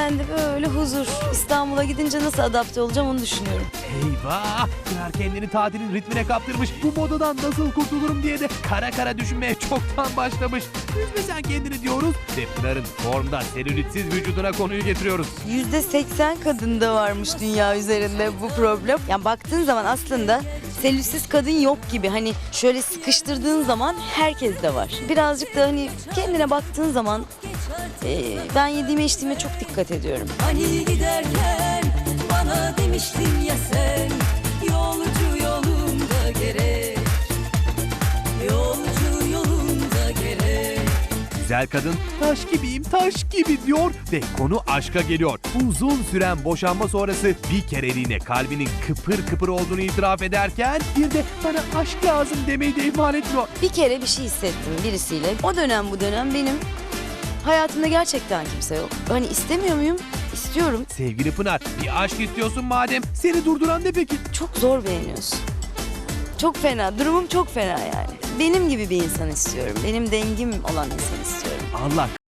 ben de böyle huzur. İstanbul'a gidince nasıl adapte olacağım onu düşünüyorum. Eyvah! Pınar kendini tatilin ritmine kaptırmış. Bu modadan nasıl kurtulurum diye de kara kara düşünmeye çoktan başlamış. Üzme sen kendini diyoruz ve Pınar'ın formda selülitsiz vücuduna konuyu getiriyoruz. %80 kadında varmış dünya üzerinde bu problem. Yani baktığın zaman aslında selülitsiz kadın yok gibi. Hani şöyle sıkıştırdığın zaman herkes de var. Birazcık da hani kendine baktığın zaman e, ben yediğime içtiğime çok dikkat ediyorum. Hani giderken bana demiştin ya sen Yolcu yolunda gerek Yolcu yolunda gerek Güzel kadın taş gibiyim taş gibi diyor ve konu aşka geliyor. Uzun süren boşanma sonrası bir kereliğine kalbinin kıpır kıpır olduğunu itiraf ederken bir de bana aşk lazım demeyi de ihmal etmiyor. Bir kere bir şey hissettim birisiyle. O dönem bu dönem benim hayatımda gerçekten kimse yok. Hani istemiyor muyum? İstiyorum. Sevgili Pınar bir aşk istiyorsun madem seni durduran ne peki? Çok zor beğeniyorsun. Çok fena. Durumum çok fena yani. Benim gibi bir insan istiyorum. Benim dengim olan insan istiyorum. Allah